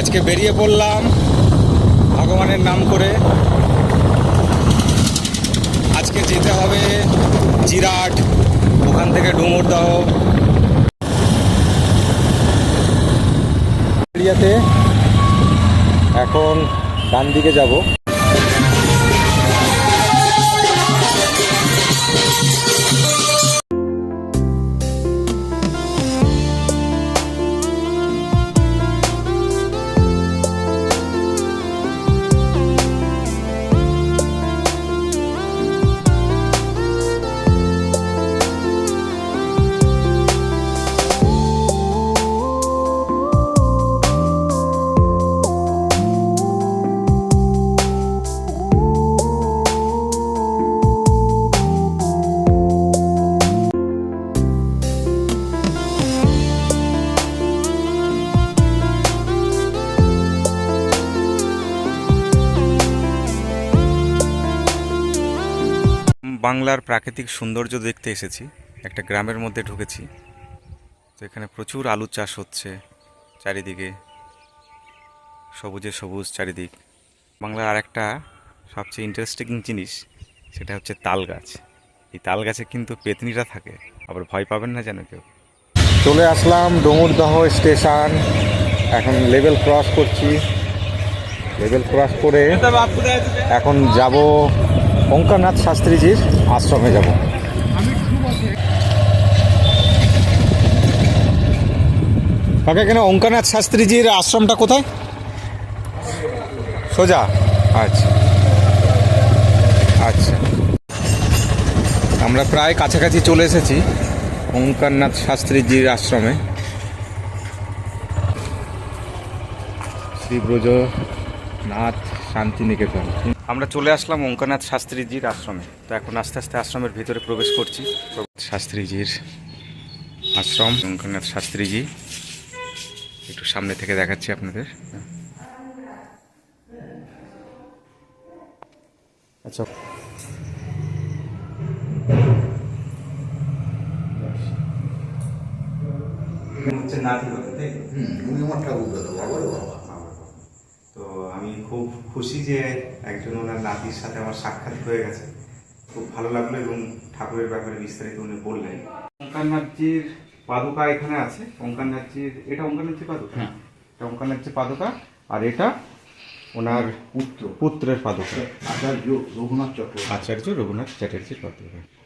আজকে বেরিয়ে পড়লাম ভগবানের নাম করে। আজকে যেতে হবে জিরাট, ওখান থেকে ডুমুরদহ। এরিয়াতে এখন ডান দিকে যাব। বাংলার প্রাকৃতিক সৌন্দর্য দেখতে এসেছি। একটা গ্রামের মধ্যে ঢুকেছি। তো এখানে প্রচুর আলু চাষ হচ্ছে চারিদিকে। সবুজে সবুজ চারিদিক। বাংলার আরেকটা সবচেয়ে ইন্টারেস্টিং জিনিস সেটা হচ্ছে তাল গাছ। এই তাল গাছে কিন্তু পেতনিরা থাকে আবার ভয় পাবেন না যেন কেউ। চলে আসলাম ডোমুরদহ স্টেশন। এখন লেভেল ক্রস করছি। লেভেল ক্রস করে এখন যাব ওঙ্কারনাথ শাস্ত্রীজির আশ্রমে যাব। কাকা, এখানে ওঙ্কারনাথ শাস্ত্রীজির আশ্রমটা কোথায়? সোজা। আচ্ছা। আচ্ছা। আমরা প্রায় কাছাকাছি চলে এসেছি ওঙ্কারনাথ শাস্ত্রীজির আশ্রমে। শ্রী ব্রজনাথ শান্তিনিকেতন। আমরা চলে আসলাম ওঙ্কারনাথ শাস্ত্রীজির আশ্রমে। তো এখন আস্তে আস্তে আশ্রমের ভিতরে প্রবেশ করছি। শাস্ত্রীজির আশ্রম। ওঙ্কারনাথ শাস্ত্রীজি একটু সামনে থেকে দেখাচ্ছি আপনাদের। আচ্ছা। হচ্ছে নাতি হতে। তাই হুম, উনি আমার ঠাকুর দাদা বাবা বাবা। খুব খুশি যে একজন ওনার নাতির সাথে আমার সাক্ষাৎ হয়ে গেছে। খুব ভালো লাগল এবং ঠাকুরের ব্যাপারে বিস্তারিত উনি বললেন। ওঙ্কারনাথজির পাদুকা এখানে আছে। ওঙ্কারনাথজির এটা ওঙ্কারনাথজির পাদুকা? হ্যাঁ। এটা ওঙ্কারনাথজির পাদুকা আর এটা ওনার পুত্র। পুত্রের পাদুকা। আচার্য রঘুনাথ চক্রবর্তী। আচার্য রঘুনাথ চ্যাটার্জির পাদুকা।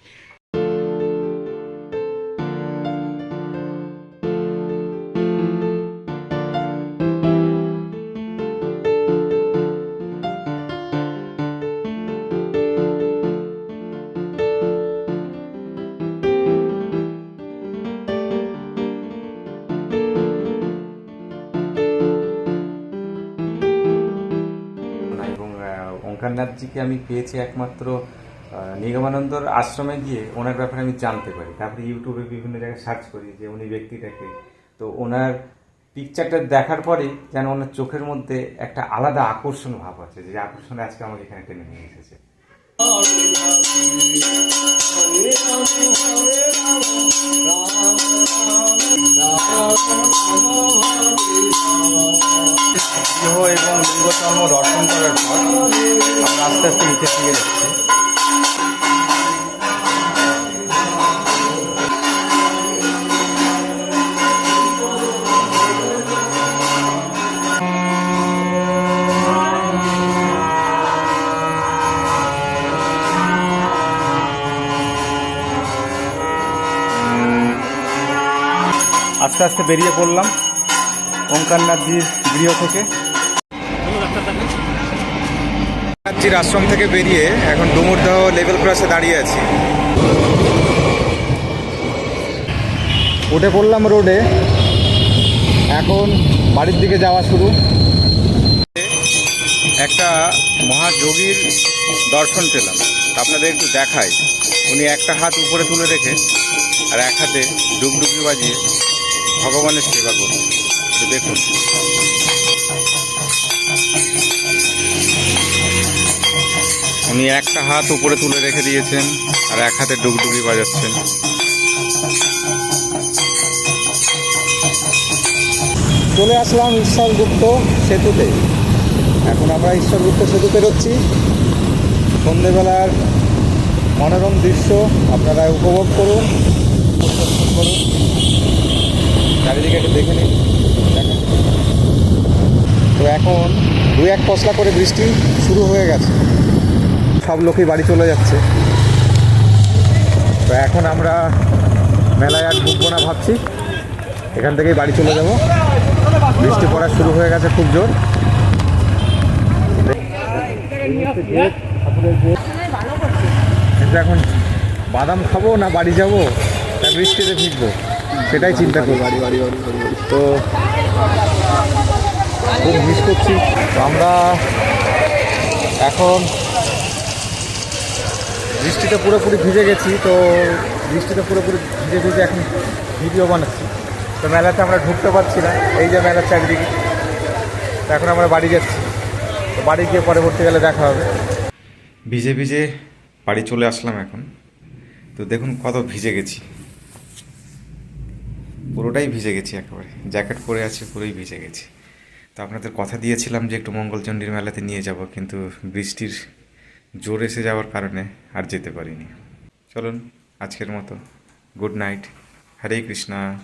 আহ, ওঙ্কারনাথজিকে আমি পেয়েছি একমাত্র নিগমানন্দর আশ্রমে গিয়ে ওনার ব্যাপারে আমি জানতে পারি। তারপরে ইউটিউবে বিভিন্ন জায়গায় সার্চ করি যে উনি ব্যক্তিটাকে। তো ওনার পিকচারটা দেখার পরে যেন ওনার চোখের মধ্যে একটা আলাদা আকর্ষণ ভাব আছে যে আকর্ষণ আজকে আমাকে এখানে টেনে নিয়ে এসেছে। আস্তে আস্তে আস্তে বেরিয়ে পড়লাম। ওঙ্কার ওঙ্কারনাথজির গৃহ থেকে। ওঙ্কারনাথজির আশ্রম থেকে বেরিয়ে এখন ডুমুরদহ লেভেল ক্রসে দাঁড়িয়ে আছি। উঠে পড়লাম রোডে। এখন বাড়ির দিকে যাওয়া শুরু। একটা মহাযোগীর দর্শন পেলাম। আপনাদের একটু দেখাই। উনি একটা হাত উপরে তুলে রেখে আর এক হাতে ডুবডুবি বাজিয়ে ভগবানের সেবা করুন। দেখুন। উনি একটা হাত উপরে তুলে রেখে দিয়েছেন আর এক হাতে ডুগডুগি বাজাচ্ছেন। চলে আসলাম ঈশ্বরগুপ্ত সেতুতে। এখন আমরা ঈশ্বরগুপ্ত সেতু পেরোচ্ছি। সন্ধেবেলার মনোরম দৃশ্য আপনারা উপভোগ করুন করুন। চারিদিকে একটু দেখে নিন। তো এখন দু এক পশলা করে বৃষ্টি শুরু হয়ে গেছে। সব লোকই বাড়ি চলে যাচ্ছে। তো এখন আমরা মেলায় আর ঢুকবো না ভাবছি। এখান থেকেই বাড়ি চলে যাব। বৃষ্টি পড়া শুরু হয়ে গেছে খুব জোর। কিন্তু এখন বাদাম খাব না বাড়ি যাব? না বৃষ্টিতে ভিজবো? সেটাই চিন্তা করি বাড়ি বাড়ি তো খুব মিস করছি। আমরা এখন বৃষ্টিতে পুরোপুরি ভিজে গেছি, তো বৃষ্টিতে পুরোপুরি ভিজে ভিজে এখন ভিডিও বানাচ্ছি। তো মেলাতে আমরা ঢুকতে পারছি না, এই যে মেলার চারিদিকে। তো এখন আমরা বাড়ি যাচ্ছি। তো বাড়ি গিয়ে পরবর্তীকালে দেখা হবে। ভিজে ভিজে বাড়ি চলে আসলাম এখন। তো দেখুন কত ভিজে গেছি। পুরোটাই ভিজে গেছি একেবারে। জ্যাকেট পরে আছে, পুরোই ভিজে গেছি। তো আপনাদের কথা দিয়েছিলাম যে একটু মঙ্গলচণ্ডীর মেলাতে নিয়ে যাব, কিন্তু বৃষ্টির জোর এসে যাওয়ার কারণে আর যেতে পারিনি। চলুন আজকের মতো গুড নাইট হরে কৃষ্ণা।